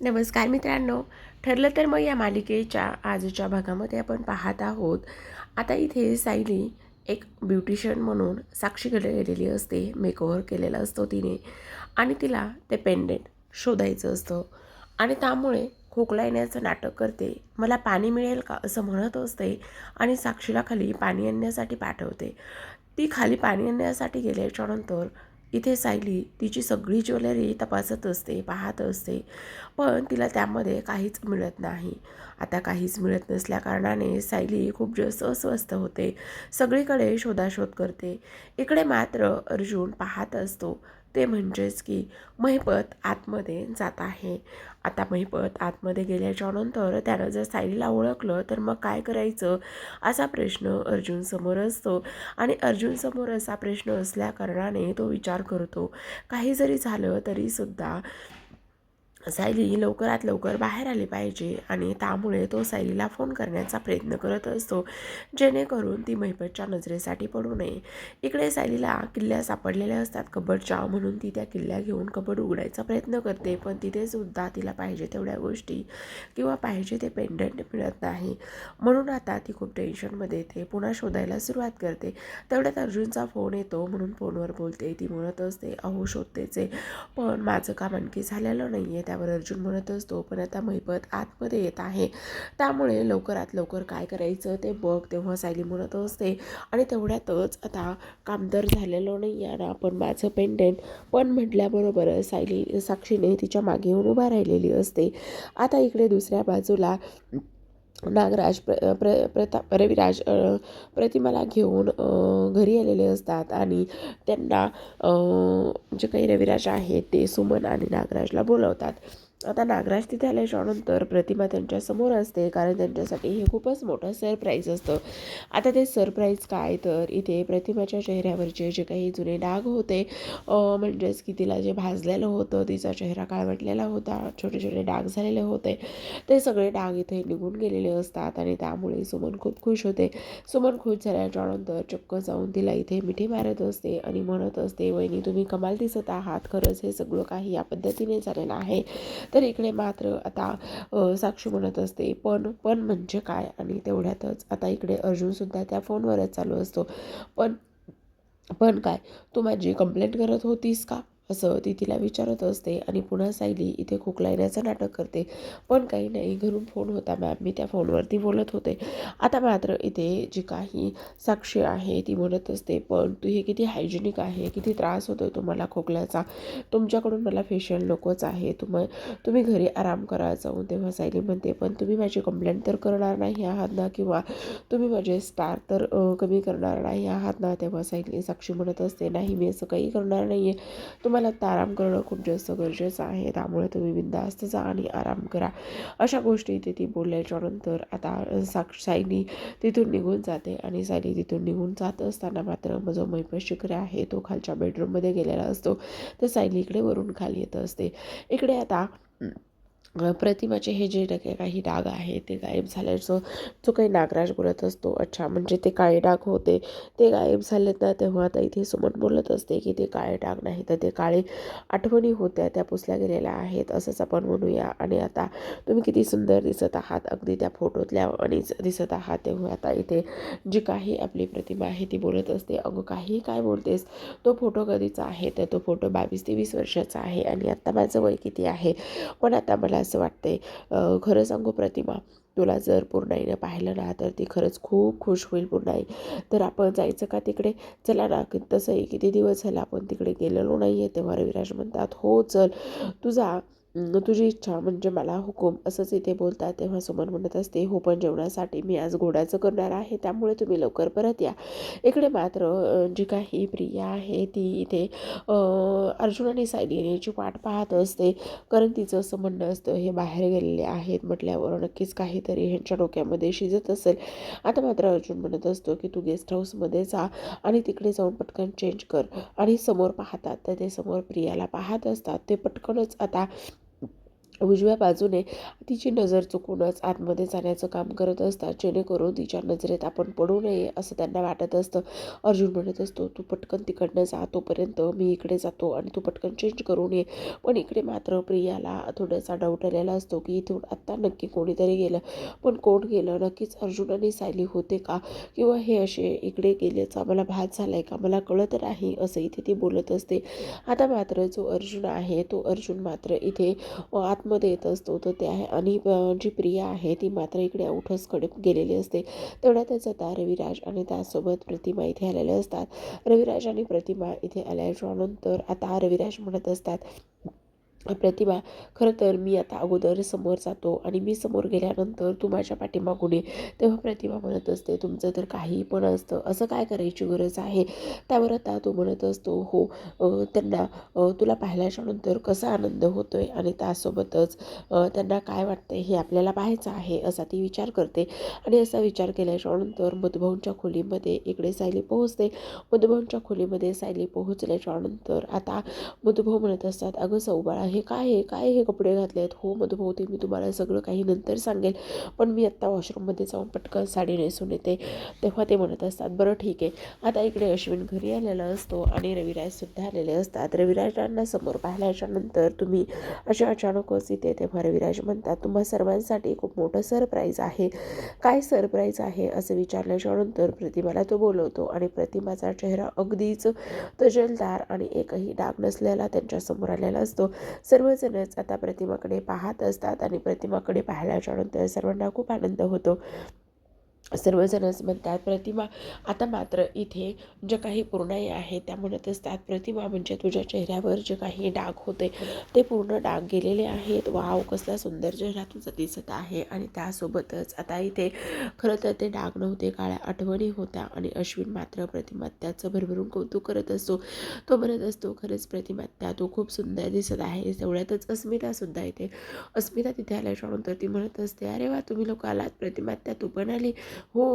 नमस्कार मित्रांनो. ठरलं तर मग या मालिकेच्या आजच्या भागामध्ये आपण पाहत आहोत. आता इथे सायली एक ब्युटिशियन म्हणून साक्षीकडे गेलेली असते मेकओव्हर केलेला असतो तिने. आणि तिला ते पेंडेंट शोधायचं असतं. आणि त्यामुळे खोकला येण्याचं नाटक करते. मला पाणी मिळेल का असं म्हणत असते आणि साक्षीला खाली पाणी आणण्यासाठी पाठवते. ती खाली पाणी आणण्यासाठी गेल्याच्यानंतर इथे सायली तिची सगळी ज्वेलरी तपासत असते पाहत असते. पण तिला त्यामध्ये काहीच मिळत नाही. आता काहीच मिळत नसल्याकारणाने सायली खूप जास्त अस्वस्थ होते. सगळीकडे शोधाशोध करते. इकडे मात्र अर्जुन पाहत असतो. ते म्हणजेच की महिपत आतमध्ये जात आहे. आता महिपत आतमध्ये गेल्याच्यानंतर त्यानं जर सायलीला ओळखलं तर मग काय करायचं? असा प्रश्न अर्जुन समोर असतो. आणि अर्जुन समोर असा प्रश्न असल्याकारणाने तो विचार करतो. काही जरी झालं तरीसुद्धा सायली लवकरात लवकर बाहेर आली पाहिजे आणि त्यामुळे तो सायलीला फोन करण्याचा प्रयत्न करत असतो जेणेकरून ती महिपतच्या नजरेसाठी पडू नये. इकडे सायलीला किल्ल्या सापडलेल्या असतात कबडच्या म्हणून ती त्या किल्ल्या घेऊन कबड उघडायचा प्रयत्न करते पण तिथे सुद्धा तिला पाहिजे तेवढ्या गोष्टी किंवा पाहिजे ते पेंडंट मिळत नाही. म्हणून आता ती खूप टेन्शनमध्ये येते पुन्हा शोधायला सुरुवात करते. तेवढ्यात अर्जुनचा फोन येतो म्हणून फोनवर बोलते. ती म्हणत असते अहो शोधतेचे पण माझं काम आणखी झालेलं नाही आहे त्यावर अर्जुन म्हणत असतो पण आता महिपत आतमध्ये येत आहे. त्यामुळे लवकरात लवकर काय करायचं ते बघ तेव्हा सायली म्हणत असते. आणि तेवढ्यातच आता कामदार झालेलो नाही आहे ना पण माझं पेंडेंट पण म्हटल्याबरोबर सायली साक्षीने तिच्यामागे येऊन उभा राहिलेली असते. आता इकडे दुसऱ्या बाजूला नागराज प्र प्र प्रता रविराज प्रतिमाला घेऊन घरी आलेले असतात आणि त्यांना जे काही रविराज आहेत ते सुमन आणि नागराजला बोलवतात. आता नागराज तिथे आल्याच्यानंतर प्रतिमा त्यांच्यासमोर असते कारण त्यांच्यासाठी हे खूपच मोठं सरप्राईज असतं. आता ते सरप्राईज काय? तर इथे प्रतिमाच्या चेहऱ्यावरचे जे काही जुने डाग होते म्हणजेच की तिला जे भाजलेलं होतं तिचा चेहरा काळवटलेला होता छोटे छोटे डाग झालेले होते ते सगळे डाग इथे निघून गेलेले असतात आणि त्यामुळे सुमन खूप खुश होते. सुमन खुश झाल्याच्यानंतर चक्क जाऊन तिला इथे मिठी मारत असते आणि म्हणत असते वहिनी तुम्ही कमाल दिसत आहात. खरंच हे सगळं काही या पद्धतीने झालेलं आहे. तर इकडे मात्र आता साक्षी म्हणत असते पण पण म्हणजे काय? आणि तेवढ्यातच आता इकडे अर्जुनसुद्धा त्या फोनवरच चालू असतो. पण पण काय? तू माझी कंप्लेंट करत होतीस का? असं ती तिला विचारत असते आणि पुन्हा सायली इथे खोकलायण्याचं नाटक करते. पण काही नाही घरून फोन होता मॅम मी त्या फोनवरती बोलत होते. आता मात्र इथे जी काही साक्षी आहे ती म्हणत असते पण तू हे किती हायजेनिक आहे किती त्रास होतो तुम्हाला खोकल्याचा. तुमच्याकडून मला फेशियल नकोच आहे. तुम तुम्ही घरी आराम करा. जाऊन तेव्हा सायली म्हणते पण तुम्ही माझी कंप्लेंट तर करणार नाही आहात ना? किंवा तुम्ही माझे स्टार तर कमी करणार नाही आहात ना? तेव्हा सायली साक्षी म्हणत असते नाही मी असं काही करणार नाही आहे तुम्हाला आता आराम करणं खूप जास्त गरजेचं आहे. त्यामुळे तुम्ही बिंदास्त जा आणि आराम करा. अशा गोष्टी इथे ती बोलल्याच्यानंतर आता साक्ष सायनी तिथून निघून जाते आणि सायली तिथून निघून जात असताना मात्र जो मैपत आहे तो खालच्या बेडरूममध्ये गेलेला असतो. तर सायनी इकडे वरून खाली येत असते. इकडे आता प्रतिमाचे हे जे नके काही डाग आहे ते गायब झाल्याचं जो काही नागराज बोलत असतो अच्छा म्हणजे ते काळे डाग होते ते गायब झालेत ना तेव्हा आता इथे सुमन बोलत असते की ते काळे डाग नाही तर ते काळे आठवणी होत्या त्या पुसल्या गेलेल्या आहेत असंच आपण म्हणूया. आणि आता तुम्ही किती सुंदर दिसत आहात अगदी त्या फोटोतल्या आणि दिसत आहात तेव्हा आता इथे जी काही आपली प्रतिमा आहे ती बोलत असते अगं काही काय बोलतेस तो फोटो कधीचा आहे? तर तो फोटो बावीस तेवीस वर्षाचा आहे आणि आत्ता माझं वय किती आहे? पण आता मला असं वाटतंय. खरं सांगू प्रतिमा तुला जर पूर्णाईनं पाहिलं ना तर ती खरंच खूप खुश होईल पूर्णाई. तर आपण जायचं का तिकडे? चला ना तसंही किती दिवस झाला आपण तिकडे गेलेलो नाही आहे तेव्हा रविराज म्हणतात हो चल. तुझा तुझी इच्छा म्हणजे मला हुकूम असंच इथे बोलतात. तेव्हा सुमन म्हणत असते हो पण जेवणासाठी मी आज घोड्याचं करणार आहे त्यामुळे तुम्ही लवकर परत या. इकडे मात्र जी काही प्रिया आहे ती इथे अर्जुन आणि सायली याची वाट पाहत असते. कारण तिचं असं म्हणणं असतं हे बाहेर गेलेले आहेत म्हटल्यावर नक्कीच काहीतरी ह्यांच्या डोक्यामध्ये शिजत असेल. आता मात्र अर्जुन म्हणत असतो की तू गेस्ट हाऊसमध्ये जा आणि तिकडे जाऊन पटकन चेंज कर. आणि समोर पाहतात तर ते समोर प्रियाला पाहत असतात. ते पटकनच आता उजव्या बाजूने तिची नजर चुकूनच आतमध्ये जाण्याचं काम करत असतात. जेणेकरून तिच्या नजरेत आपण पडू नये असं त्यांना वाटत असतं. अर्जुन म्हणत असतो तू पटकन तिकडनं जा तोपर्यंत मी इकडे जातो आणि तू पटकन चेंज करून ये पण इकडे मात्र प्रियाला थोडासा डाऊट आलेला असतो की इथून आत्ता नक्की कोणीतरी गेलं. पण कोण गेलं? नक्कीच अर्जुन आणि सायली होते का? किंवा हे असे इकडे गेल्याचा मला भात झाला आहे का? मला कळत नाही असं इथे ती बोलत असते. आता मात्र जो अर्जुन आहे तो अर्जुन मात्र इथे आत आतमध्ये येत असतो तर ते आहे. आणि जी प्रिया आहे ती मात्र इकडे औठसकडे गेलेली असते. तेवढ्या त्याचा ता रविराज आणि त्यासोबत प्रतिमा इथे आलेले असतात. रविराज आणि प्रतिमा इथे आल्याच्यानंतर आता रविराज म्हणत असतात प्रतिभा खरं तर मी आता अगोदर समोर जातो आणि मी समोर गेल्यानंतर तू माझ्या पाठीमागून ये. तेव्हा प्रतिभा म्हणत असते तुमचं तर काही पण असतं. असं काय करायची गरज आहे? त्यावर आता तो म्हणत असतो हो त्यांना तुला पाहिल्याच्यानंतर कसा आनंद होतो आहे आणि त्यासोबतच त्यांना काय वाटतं हे आपल्याला पाहायचं आहे असा ती विचार करते. आणि असा विचार केल्याच्यानंतर मधुभाऊंच्या खोलीमध्ये इकडे सायली पोहोचते. मधुभाऊंच्या खोलीमध्ये सायली पोहोचल्याच्यानंतर आता मधुभाऊ म्हणत असतात अगं सौबाळा हे काय आहे? काय हे कपडे घातले आहेत? हो मधुभाऊ ते मी तुम्हाला सगळं काही नंतर सांगेल. पण मी आत्ता वॉशरूममध्ये जाऊन पटकन साडी नेसून येते. तेव्हा ते म्हणत असतात बरं ठीक आहे. आता इकडे अश्विन घरी आलेला असतो आणि रविराजसुद्धा आलेले असतात. रविराजांना समोर पाहिल्याच्या नंतर तुम्ही असे अचानकच इथे तेव्हा रविराज म्हणतात तुम्हा सर्वांसाठी खूप मोठं सरप्राईज आहे. काय सरप्राईज आहे? असं विचारल्याच्यानंतर प्रतिमाला तो बोलवतो आणि प्रतिमाचा चेहरा अगदीच तजलदार आणि एकही डाग नसलेला त्यांच्यासमोर आलेला असतो. सर्वजणच आता प्रतिमाकडे पाहत असतात आणि प्रतिमाकडे पाहिल्याच्यानंतर सर्वांना खूप आनंद होतो. सर्वजणच म्हणतात प्रतिमा आता मात्र इथे जे काही पूर्णाई आहे त्या म्हणत असतात प्रतिमा म्हणजे तुझ्या चेहऱ्यावर जे काही डाग होते ते पूर्ण डाग गेलेले आहेत. वाव कसला सुंदर चेहरा तुझा दिसत आहे. आणि त्यासोबतच आता इथे खरं तर ते डाग नव्हते काळ्या आठवणी होत्या आणि अश्विन मात्र प्रतिमा त्याचं भरभरून कौतुक करत असतो. तो म्हणत असतो खरंच प्रतिमा त्या तू खूप सुंदर दिसत आहे तेवढ्यातच अस्मितासुद्धा इथे अस्मिता तिथे आल्याच्यानंतर ती म्हणत असते अरे वा तुम्ही लोक आलात. प्रतिमा त्या तू पण आली. हो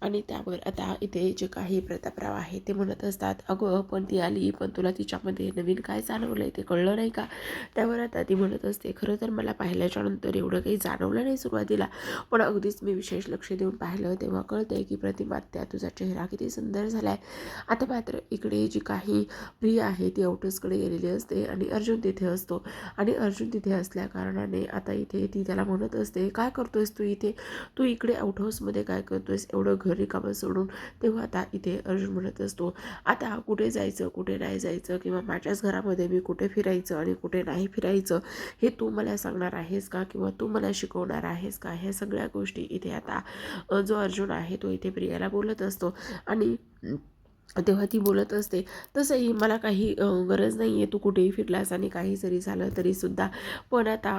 आणि त्यावर आता इथे जे काही प्रतापराव आहे ते म्हणत असतात अगं पण ती आली पण तुला तिच्यामध्ये नवीन काय जाणवलं आहे ते कळलं नाही का? त्यावर आता ती म्हणत असते खरं तर मला पाहिल्याच्या नंतर एवढं काही जाणवलं नाही सुरुवातीला पण अगदीच मी विशेष लक्ष देऊन पाहिलं तेव्हा कळतंय की प्रतिमा त्या तुझा चेहरा किती सुंदर झाला आहे आता मात्र इकडे जी काही प्रिया आहे ती आउटर्सकडे गेलेली असते आणि अर्जुन तिथे असतो. आणि अर्जुन तिथे असल्या कारणाने आता इथे ती त्याला म्हणत असते काय करतोयस तू इथे? तू इकडे आउटहाऊसमध्ये काय करतोयस एवढं घरी कामं सोडून तेव्हा आता इथे अर्जुन म्हणत असतो आता कुठे जायचं कुठे नाही जायचं किंवा माझ्याच घरामध्ये मी कुठे फिरायचं आणि कुठे नाही फिरायचं हे तू मला सांगणार आहेस का किंवा तू मला शिकवणार आहेस का? ह्या सगळ्या गोष्टी इथे आता जो अर्जुन आहे तो इथे प्रियाला बोलत असतो आणि तेव्हा ती बोलत असते. तसंही मला काही गरज नाही आहे तू कुठेही फिरलास आणि काही जरी झालं तरीसुद्धा पण आता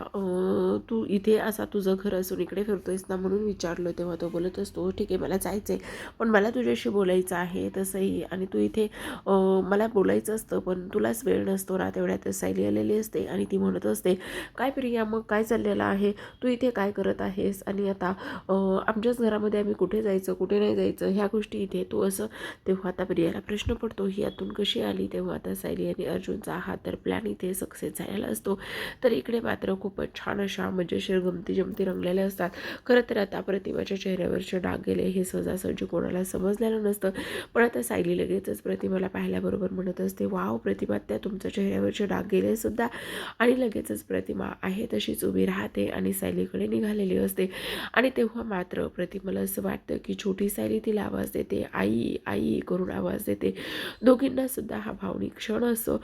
तू इथे असा तुझं घर असून इकडे फिरतोयस ना म्हणून विचारलं तेव्हा तो बोलत असतो हो, ठीक आहे मला जायचं आहे पण मला तुझ्याशी बोलायचं आहे तसंही. आणि तू इथे मला बोलायचं असतं पण तुलाच वेळ नसतो ना. तेवढ्यात सायली आलेली असते आणि ती म्हणत असते काय प्रिया मग काय चाललेलं आहे? तू इथे काय करत आहेस? आणि आता आमच्याच घरामध्ये आम्ही कुठे जायचं कुठे नाही जायचं? ह्या गोष्टी इथे तू असं. तेव्हा आता याला प्रश्न पडतो ही यातून कशी आली? तेव्हा आता सायली आणि अर्जुनचा हा तर प्लॅन इथे सक्सेस झालेला असतो. तर इकडे मात्र खूपच छान अशा मजेशीर गमती जमती रंगलेल्या असतात. खरं तर आता प्रतिमाच्या चेहऱ्यावरचे डाग गेले हे सहजासहजी कोणाला समजलेलं नसतं. पण आता सायली लगेचच प्रतिमाला पाहिल्याबरोबर म्हणत असते वाव प्रतिमा त्या तुमच्या चेहऱ्यावरचे डाग गेले सुद्धा. आणि लगेचच प्रतिमा आहे तशीच उभी राहते आणि सायलीकडे निघालेली असते. आणि तेव्हा मात्र प्रतिमाला असं वाटतं की छोटी सायली तिला आवाज देते आई आई करून आवाज देते दोघींना सुद्धा हा भावनिक क्षण असो.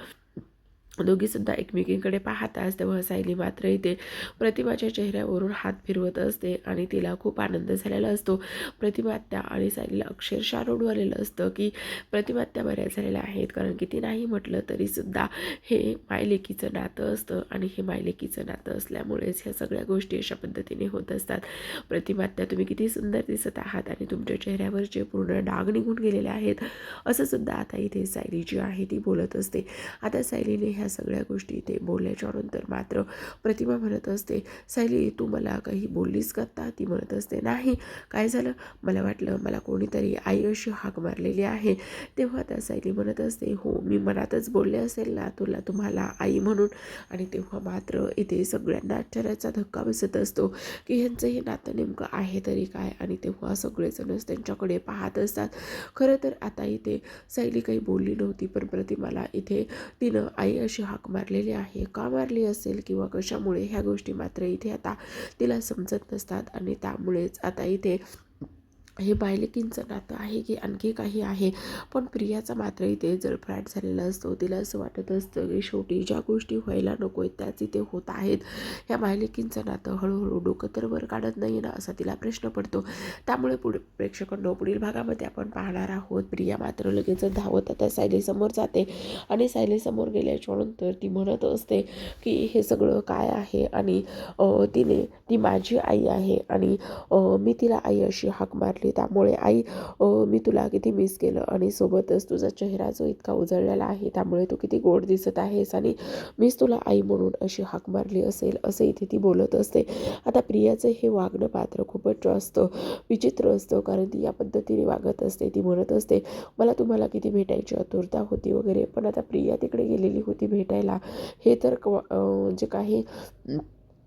दोघीसुद्धा एकमेकींकडे पाहताच तेव्हा सायली मात्र इथे प्रतिमाच्या चेहऱ्यावरून हात फिरवत असते आणि तिला खूप आनंद झालेला असतो. प्रतिमात्या आणि सायलीला अक्षरशः रोडवलेलं आलेलं असतं की प्रतिमात्या बऱ्या झालेल्या आहेत कारण किती नाही म्हटलं तरीसुद्धा हे मायलेकीचं नातं असतं आणि हे मायलेकीचं नातं असल्यामुळेच ह्या सगळ्या गोष्टी अशा पद्धतीने होत असतात. प्रतिमात्या तुम्ही किती सुंदर दिसत आहात आणि तुमच्या चेहऱ्यावर जे पूर्ण डाग निघून गेलेले आहेत असं सुद्धा आता इथे सायली जी आहे ती बोलत असते. आता सायलीने ह्या ह्या सगळ्या गोष्टी ते बोलल्याच्या नंतर मात्र प्रतिमा म्हणत असते सायली तू मला काही बोललीस का? ता ती म्हणत असते नाही. काय झालं? मला वाटलं मला कोणीतरी आई अशी हाक मारलेली आहे. तेव्हा त्या सायली म्हणत असते हो मी मनातच बोलले असेल ना तुला तुम्हाला आई म्हणून. आणि तेव्हा मात्र इथे सगळ्यांना आश्चर्याचा धक्का बसत असतो की ह्यांचं हे नातं नेमकं आहे तरी काय? आणि तेव्हा सगळेजणच त्यांच्याकडे पाहत असतात. खरं तर आता इथे सायली काही बोलली नव्हती पण प्रतिमाला इथे तिनं आई अशी हाक मारलेली आहे का मारली असेल किंवा कशामुळे ह्या गोष्टी मात्र इथे आता तिला समजत नसतात आणि त्यामुळेच आता इथे हे बायलेकींचं नातं आहे की आणखी काही आहे. पण प्रियाचा मात्र इथे जळफळाट झालेला असतो. तिला असं वाटत असतं की शेवटी ज्या गोष्टी व्हायला नको आहेत त्याच इथे होत आहेत. ह्या बायलेकींचं नातं हळूहळू डोकं तर वर काढत नाही ना असा तिला प्रश्न पडतो. त्यामुळे पुढे प्रेक्षकांनो पुढील भागामध्ये आपण पाहणार आहोत. प्रिया मात्र लगेच धावत आता सायलीसमोर जाते. आणि सायलीसमोर गेल्याच्यानंतर ती म्हणत असते की हे सगळं काय आहे? आणि तिने ती माझी आई आहे. आणि मी तिला आई अशी हाक मारली त्यामुळे आई मी तुला किती मिस केलं आणि सोबतच तुझा चेहरा जो इतका उजळलेला आहे त्यामुळे तू किती गोड दिसत आहेस आणि मीच तुला आई म्हणून अशी हाक मारली असेल असं इथे ती बोलत असते. आता प्रियाचं हे वागणं पात्र खूपच असतं विचित्र असतं कारण ती या पद्धतीने वागत असते ती म्हणत असते मला तुम्हाला किती भेटायची आतुरता होती वगैरे पण आता प्रिया तिकडे गेलेली होती भेटायला. हे तर जे काही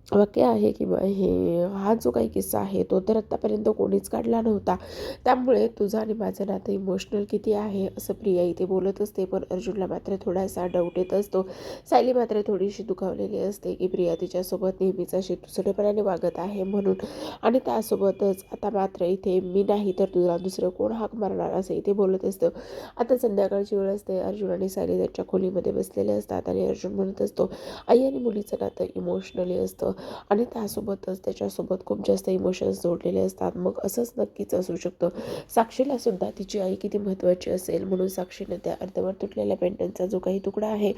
वाक्य आहे की हे हा जो काही किस्सा आहे तो तर आत्तापर्यंत कोणीच काढला नव्हता. त्यामुळे तुझं आणि माझं नातं इमोशनल किती आहे असं प्रिया इथे बोलत असते. पण अर्जुनला मात्र थोडासा डाऊट येत असतो. सायली मात्र थोडीशी दुखावलेली असते की प्रिया तिच्यासोबत नेहमीच अशी दुसरेपणाने वागत आहे म्हणून. आणि त्यासोबतच आता मात्र इथे मी नाही तर तुला दुसरं कोण हाक मारणार असं इथे बोलत असतं. आता संध्याकाळची वेळ असते. अर्जुन आणि सायली त्यांच्या खोलीमध्ये बसलेले असतात आणि अर्जुन म्हणत असतो आई आणि मुलीचं नातं इमोशनली असतं. आणि त्यासोबतच त्याच्यासोबत खूप जास्त इमोशन्स जोडलेले असतात. मग असंच नक्कीच असू शकतं. साक्षीला सुद्धा तिची आई किती महत्त्वाची असेल म्हणून साक्षीने त्या अर्धवर तुटलेल्या पेंटनचा जो काही तुकडा आहे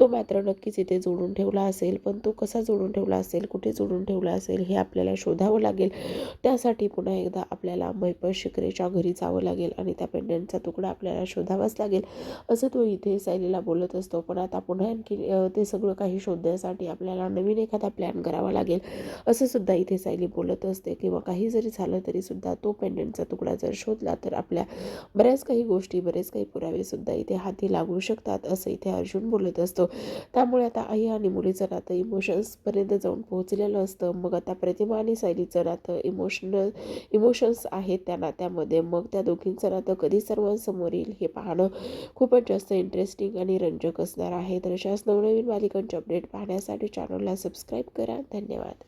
तो मात्र नक्कीच इथे जोडून ठेवला असेल. पण तो कसा जोडून ठेवला असेल कुठे जोडून ठेवला असेल हे आपल्याला शोधावं लागेल. त्यासाठी पुन्हा एकदा आपल्याला मैपत शिकरेच्या घरी जावं लागेल आणि त्या पेंडंटचा तुकडा आपल्याला शोधावाच लागेल. असं तो इथे सायलीला बोलत असतो. पण आता पुन्हा आणखी ते सगळं काही शोधण्यासाठी आपल्याला नवीन एखादा प्लॅन करावा करावा लागेल. असं सुद्धा इथे सायली बोलत असते. किंवा काही जरी झालं तरी सुद्धा तो पेंडंटचा तुकडा जर शोधला तर आपल्या बऱ्याच काही गोष्टी बरेच काही पुरावे सुद्धा इथे हाती लागू शकतात असं इथे अर्जुन बोलत असतो. त्यामुळे आता आई आणि मुलीचं नातं इमोशन्सपर्यंत जाऊन पोहोचलेलं असतं. मग आता प्रतिमा आणि सायलीचं नातं इमोशनल इमोशन्स आहेत त्या नात्यामध्ये. मग त्या दोघींचं नातं कधी सर्वांसमोर येईल हे पाहणं खूपच जास्त इंटरेस्टिंग आणि रंजक असणार आहे. तर अशाच नवनवीन मालिकांचे अपडेट पाहण्यासाठी चॅनलला सबस्क्राईब करा. धन्यवाद